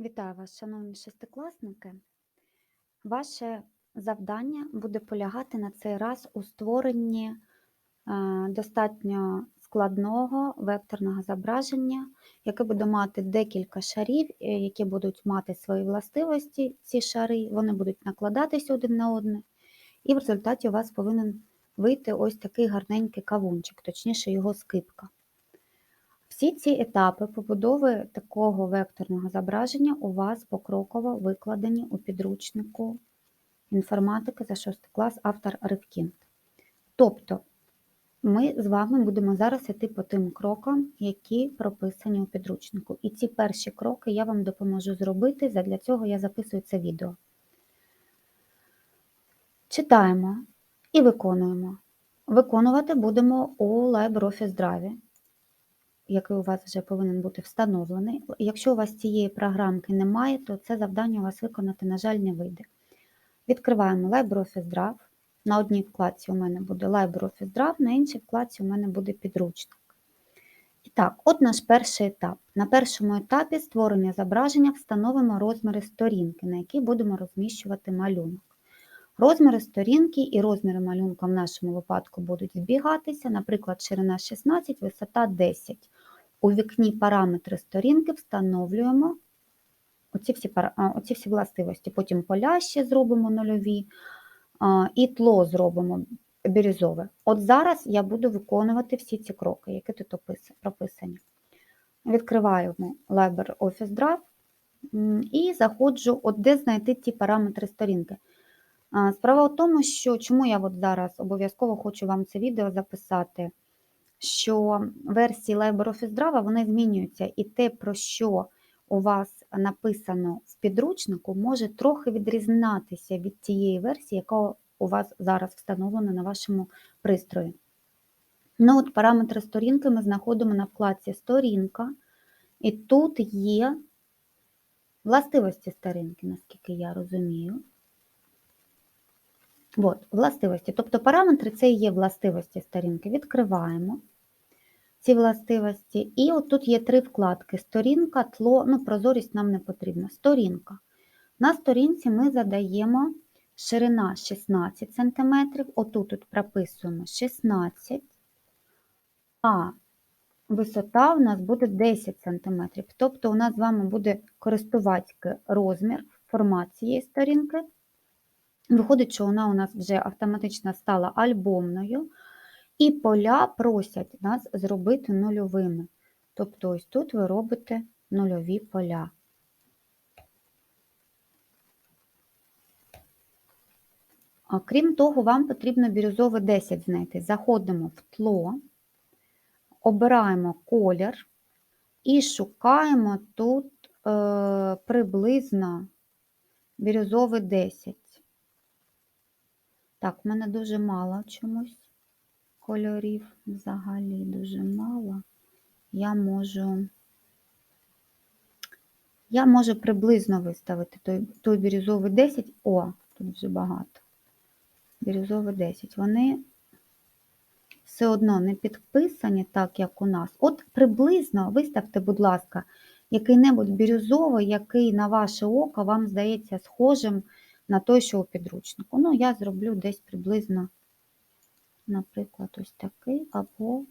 Вітаю вас, шановні шестикласники. Ваше завдання буде полягати на цей раз у створенні е, достатньо складного векторного зображення, яке буде мати декілька шарів, е, які будуть мати свої властивості, ці шари, вони будуть накладатись один на одне, і в результаті у вас повинен вийти ось такий гарненький кавунчик, точніше його скипка. Всі ці етапи побудови такого векторного зображення у вас покроково викладені у підручнику інформатики за 6 клас автор Ревкінт. Тобто ми з вами будемо зараз йти по тим крокам, які прописані у підручнику. І ці перші кроки я вам допоможу зробити, задля цього я записую це відео. Читаємо і виконуємо. Виконувати будемо у LibreOffice Drive який у вас вже повинен бути встановлений. Якщо у вас цієї програмки немає, то це завдання у вас виконати, на жаль, не вийде. Відкриваємо LibreOffice Draft. На одній вкладці у мене буде LibreOffice Draft, на іншій вкладці у мене буде підручник. І так, от наш перший етап. На першому етапі створення зображення встановимо розміри сторінки, на якій будемо розміщувати малюнок. Розміри сторінки і розміри малюнка в нашому випадку будуть збігатися, наприклад, ширина 16, висота 10. У вікні параметри сторінки встановлюємо оці всі оці всі властивості. Потім поля ще зробимо нульові, і тло зробимо бірюзове. От зараз я буду виконувати всі ці кроки, які тут прописані. Відкриваємо LibreOffice Draft і заходжу, от де знайти ті параметри сторінки. Справа в тому, що чому я от зараз обов'язково хочу вам це відео записати, що версії LibreOffice Draw вони змінюються, і те, про що у вас написано в підручнику, може трохи відрізнятися від тієї версії, яка у вас зараз встановлена на вашому пристрої. Ну, от Параметри сторінки ми знаходимо на вкладці Сторінка, і тут є властивості сторінки, наскільки я розумію. От, властивості. Тобто параметри це і є властивості сторінки. Відкриваємо ці властивості. І от тут є три вкладки: сторінка, тло, ну, прозорість нам не потрібна. Сторінка. На сторінці ми задаємо ширина 16 см, отут тут прописуємо 16 а висота у нас буде 10 см. Тобто у нас з вами буде користувацький розмір, формат цієї сторінки. Виходить, що вона у нас вже автоматично стала альбомною, і поля просять нас зробити нульовими. Тобто, ось тут ви робите нульові поля. Крім того, вам потрібно бірюзове 10 знайти. Заходимо в тло, обираємо колір і шукаємо тут е, приблизно бірюзове 10. Так, в мене дуже мало чомусь кольорів, взагалі дуже мало. Я можу я можу приблизно виставити той той бірюзовий 10, о, тут вже багато. Бірюзовий 10. Вони все одно не підписані, так, як у нас. От приблизно виставте, будь ласка, який-небудь бірюзовий, який на ваше око вам здається схожим на той, що у підручнику. Ну, я зроблю десь приблизно, наприклад, ось такий або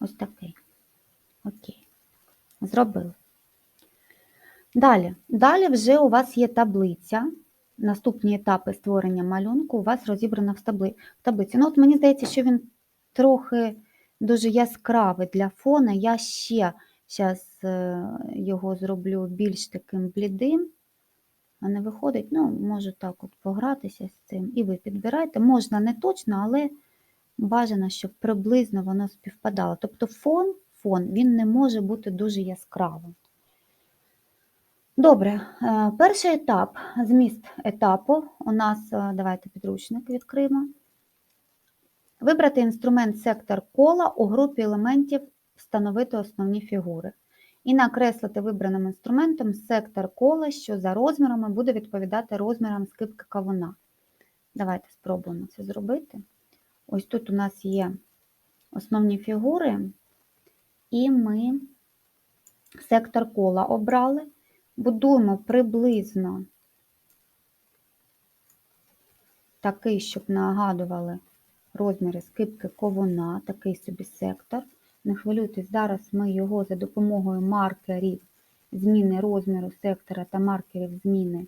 ось такий. Окей. Зробили. Далі. Далі вже у вас є таблиця. Наступні етапи створення малюнку у вас розібрано в таблиці. Ну, от Мені здається, що він трохи дуже яскравий для фона. Я ще Зараз е, його зроблю більш таким блідим, не виходить, ну, можу так от погратися з цим. І ви підбирайте. Можна не точно, але бажано, щоб приблизно воно співпадало. Тобто фон, фон він не може бути дуже яскравим. Добре, е, перший етап, зміст етапу у нас, е, давайте підручник відкриємо. Вибрати інструмент сектор кола у групі елементів встановити основні фігури. І накреслити вибраним інструментом сектор кола, що за розмірами буде відповідати розмірам скипки кавуна. Давайте спробуємо це зробити. Ось тут у нас є основні фігури, і ми Сектор кола обрали. Будуємо приблизно такий, щоб нагадували розміри скибки ковуна, такий собі сектор. Не хвилюйтесь, зараз ми його за допомогою маркерів зміни розміру сектора та маркерів зміни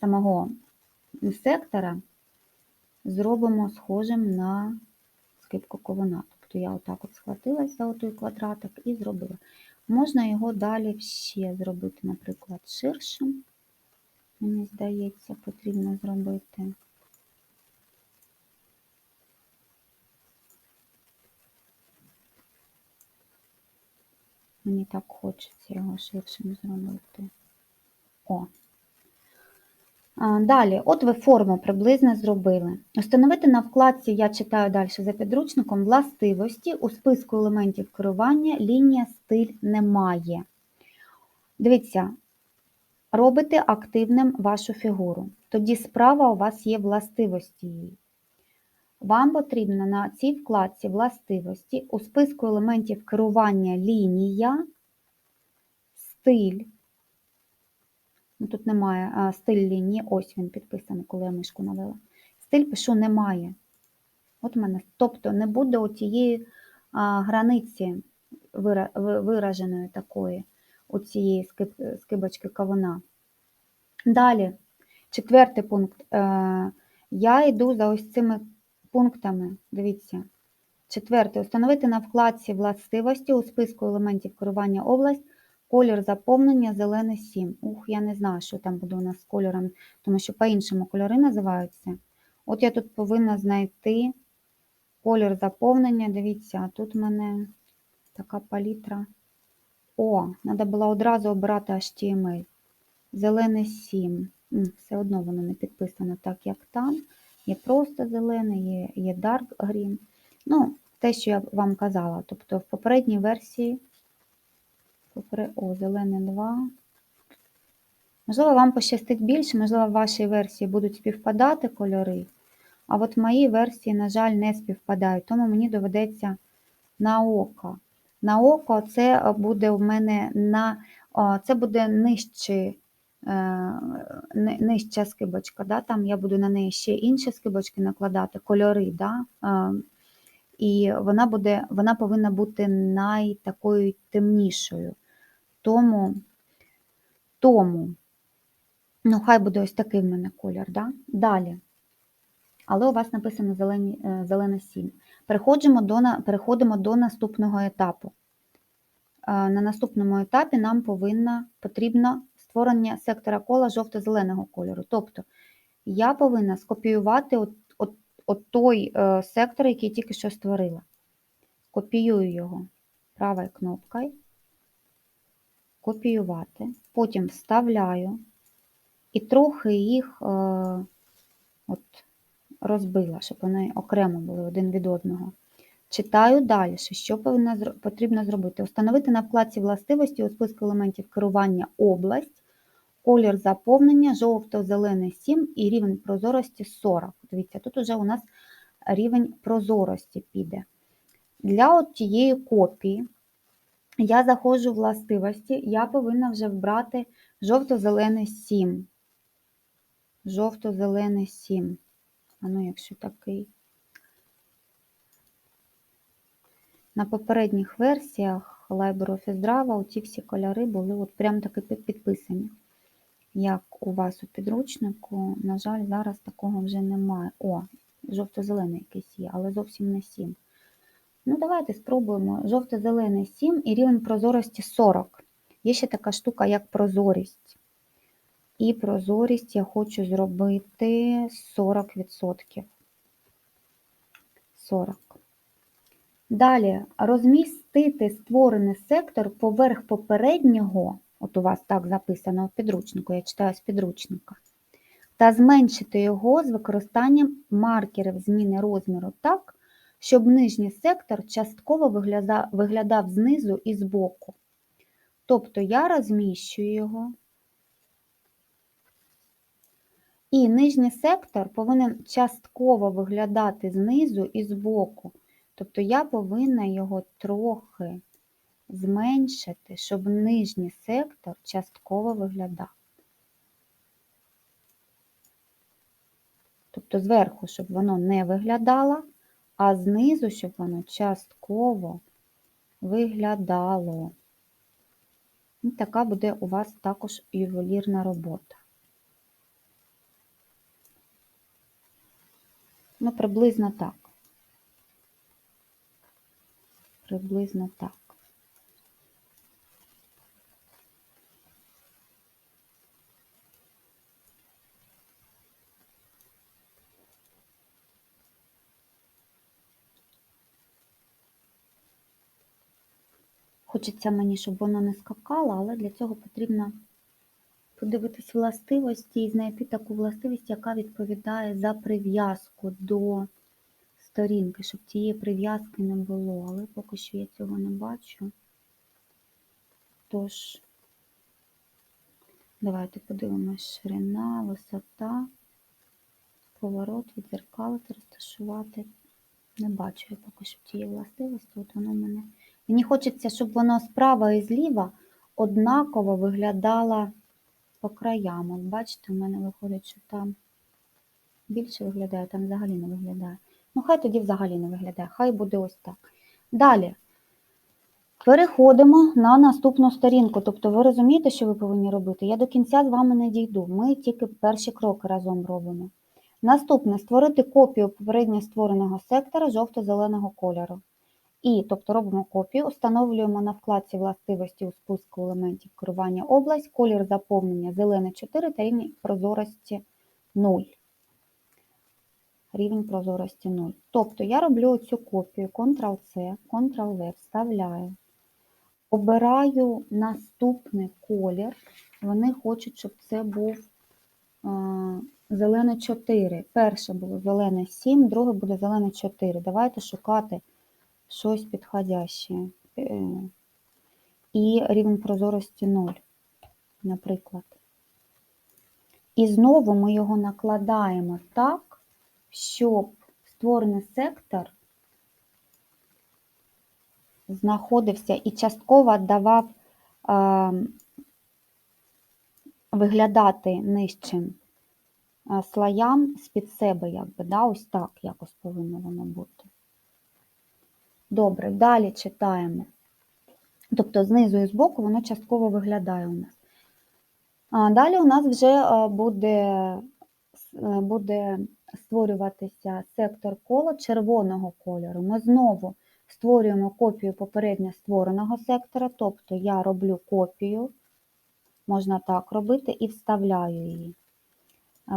самого сектора зробимо схожим на скибку ковуна. Тобто я отак от схватилася за той квадратик і зробила. Можна його далі ще зробити, наприклад, ширшим. Мені здається, потрібно зробити. Мені так хочеться його ширшим зробити. О. Далі, от ви форму приблизно зробили. Встановити на вкладці, я читаю далі за підручником, властивості у списку елементів керування лінія стиль немає. Дивіться, робите активним вашу фігуру. Тоді справа у вас є властивості її. Вам потрібно на цій вкладці властивості у списку елементів керування лінія, стиль. Ну, тут немає а, стиль лінії, ось він підписаний, коли я мишку навела. Стиль пишу немає. От у мене, тобто не буде отієї границі вираженої такої, у цієї скиб, скибочки кавуна. Далі, четвертий пункт. Е, я йду за ось цими пунктами. Дивіться. Четверте. Установити на вкладці властивості у списку елементів керування область колір заповнення зелений 7. Ух, я не знаю, що там буде у нас з кольором, тому що по-іншому кольори називаються. От я тут повинна знайти колір заповнення. Дивіться, а тут в мене така палітра. О, треба було одразу обирати HTML. Зелений 7. Все одно воно не підписано так, як там. Є просто зелений, є, є dark green. Ну, те, що я вам казала. Тобто в попередній версії, о, зелений 2. Можливо, вам пощастить більше, можливо, в вашій версії будуть співпадати кольори. А от в моїй версії, на жаль, не співпадають, тому мені доведеться на око. На око це буде в мене на це буде нижче, ни- нижча скибочка. Да? Там я буду на неї ще інші скибочки накладати, кольори. Да? Е, і вона буде, вона повинна бути найтакою темнішою. Тому, тому, ну, хай буде ось такий в мене колір. Да? Далі. Але у вас написано зелені, е, зелена 7. Переходимо до, переходимо до наступного етапу. Е, На наступному етапі нам повинна, потрібно створення сектора кола жовто-зеленого кольору. Тобто я повинна скопіювати от, от, от той е, сектор, який тільки що створила. Копіюю його правою кнопкою, копіювати, потім вставляю і трохи їх е, от, розбила, щоб вони окремо були один від одного. Читаю далі, що потрібно зробити. Установити на вкладці властивості у списку елементів керування область, колір заповнення жовто-зелений 7 і рівень прозорості 40. Дивіться, тут уже у нас рівень прозорості піде. Для от тієї копії я заходжу в властивості, я повинна вже вбрати жовто-зелений 7. Жовто-зелений 7. А ну, якщо такий. На попередніх версіях LibreOffice Drava ці всі кольори були от прям таки підписані. Як у вас у підручнику, на жаль, зараз такого вже немає. О, жовто-зелений якийсь є, але зовсім не 7. Ну, давайте спробуємо. Жовто-зелений 7 і рівень прозорості 40. Є ще така штука, як прозорість. І прозорість я хочу зробити 40%. 40. Далі розмістити створений сектор поверх попереднього, от у вас так записано в підручнику, я читаю з підручника, та зменшити його з використанням маркерів зміни розміру так, щоб нижній сектор частково вигляда- виглядав знизу і збоку. Тобто я розміщую його, і нижній сектор повинен частково виглядати знизу і збоку. Тобто я повинна його трохи зменшити, щоб нижній сектор частково виглядав. Тобто зверху, щоб воно не виглядало, а знизу, щоб воно частково виглядало. І така буде у вас також ювелірна робота. Ну, приблизно так. Приблизно так. Хочеться мені, щоб воно не скакало, але для цього потрібно подивитись властивості і знайти таку властивість, яка відповідає за прив'язку до сторінки, щоб тієї прив'язки не було. Але поки що я цього не бачу. Тож, давайте подивимось ширина, висота, поворот, відзеркалити, розташувати. Не бачу я поки що тієї властивості, от воно мене. Мені хочеться, щоб воно справа і зліва однаково виглядало по краям. От бачите, у мене виходить, що там більше виглядає, там взагалі не виглядає. Ну, хай тоді взагалі не виглядає, хай буде ось так. Далі. Переходимо на наступну сторінку. Тобто ви розумієте, що ви повинні робити? Я до кінця з вами не дійду. Ми тільки перші кроки разом робимо. Наступне створити копію попередньо створеного сектора жовто-зеленого кольору. І, тобто, робимо копію, встановлюємо на вкладці властивості у списку елементів керування область, колір заповнення зелене 4 та рівень прозорості 0. Рівень прозорості 0. Тобто я роблю цю копію Ctrl-C, Ctrl-V, вставляю. Обираю наступний колір. Вони хочуть, щоб це був е, зелене 4. Перше було зелене 7, друге буде зелене 4. Давайте шукати щось підходяще. Е, І рівень прозорості 0, наприклад. І знову ми його накладаємо так, щоб створений сектор знаходився і частково давав е, виглядати нижчим е, слоям з-під себе, якби, да, ось так якось повинно воно бути. Добре, далі читаємо. Тобто знизу і збоку воно частково виглядає у нас. А Далі у нас вже буде, е, буде створюватися сектор кола червоного кольору. Ми знову створюємо копію попередньо створеного сектора, тобто я роблю копію, можна так робити, і вставляю її.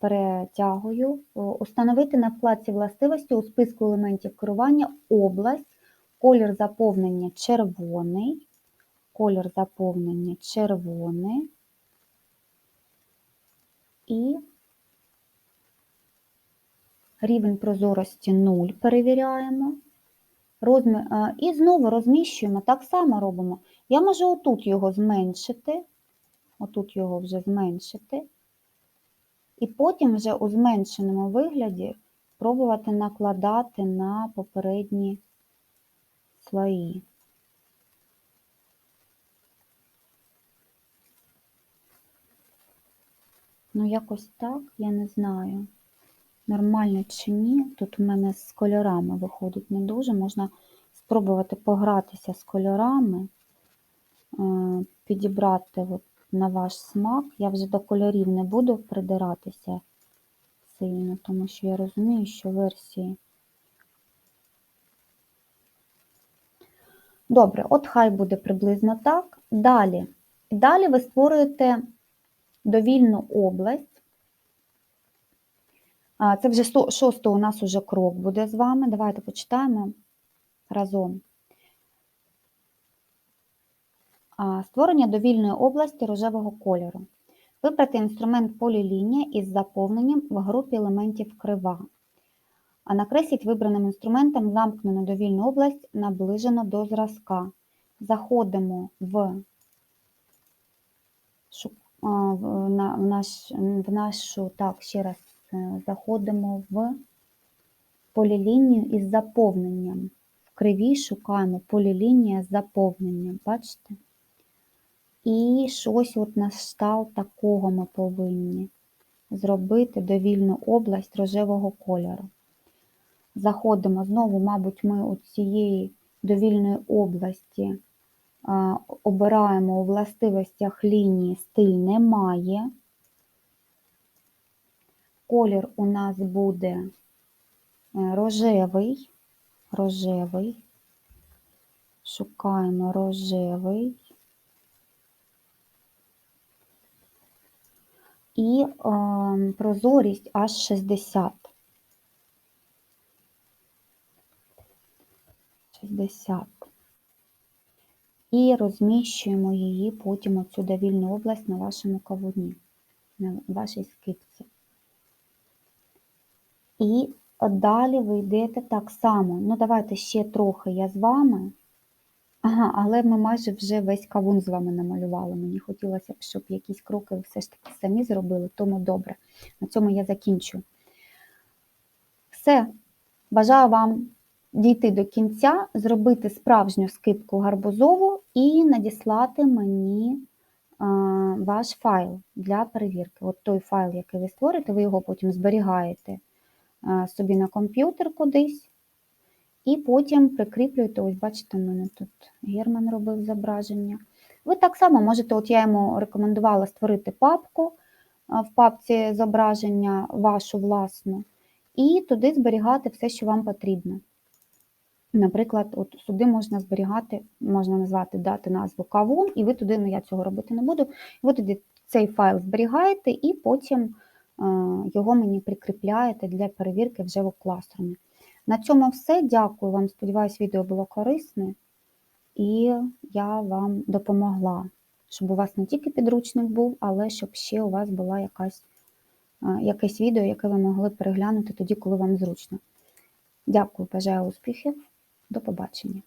Перетягую, установити на вкладці властивості у списку елементів керування область, колір заповнення червоний, колір заповнення червоний і рівень прозорості 0 перевіряємо. Розмі... І знову розміщуємо, так само робимо. Я можу отут його зменшити, отут його вже зменшити, і потім вже у зменшеному вигляді пробувати накладати на попередні слої. Ну, якось так, я не знаю, нормально чи ні. Тут у мене з кольорами виходить не дуже. Можна спробувати погратися з кольорами, е, підібрати от на ваш смак. Я вже до кольорів не буду придиратися сильно, тому що я розумію, що версії. Добре, от хай буде приблизно так. Далі. Далі ви створюєте довільну область. Це вже шостий у нас уже крок буде з вами. Давайте почитаємо разом. Створення довільної області рожевого кольору. Вибрати інструмент полілінія із заповненням в групі елементів крива. А накресліть вибраним інструментом замкнену довільну область наближено до зразка. Заходимо в в, наш, в нашу, так, ще раз е, заходимо в полілінію із заповненням В кривій шукаємо полілінія заповнення, бачите? І щось от на кшталт такого ми повинні зробити довільну область рожевого кольору. Заходимо знову, мабуть, ми у цієї довільної області обираємо у властивостях лінії стиль немає. Колір у нас буде е, рожевий, рожевий. Шукаємо рожевий. І е, прозорість аж 60. 60. І розміщуємо її потім оцю довільну область на вашому кавуні, на вашій скидці. І далі ви йдете так само. Ну, давайте ще трохи я з вами. Ага, але ми майже вже весь кавун з вами намалювали. Мені хотілося б, щоб якісь кроки ви все ж таки самі зробили, тому добре. На цьому я закінчу. Все. Бажаю вам дійти до кінця, зробити справжню скидку гарбузову і надіслати мені ваш файл для перевірки. От той файл, який ви створите, ви його потім зберігаєте собі на комп'ютер кудись. І потім прикріплюєте, ось бачите, у мене тут Герман робив зображення. Ви так само можете, от я йому рекомендувала створити папку в папці зображення вашу власну, і туди зберігати все, що вам потрібно. Наприклад, от сюди можна зберігати, можна назвати дати назву кавун, і ви туди, ну я цього робити не буду, ви туди цей файл зберігаєте і потім його мені прикріпляєте для перевірки вже в класрумі. На цьому все. Дякую вам. Сподіваюсь, відео було корисне, і я вам допомогла, щоб у вас не тільки підручник був, але щоб ще у вас була якась, якесь відео, яке ви могли переглянути тоді, коли вам зручно. Дякую, бажаю успіхів. До побачення.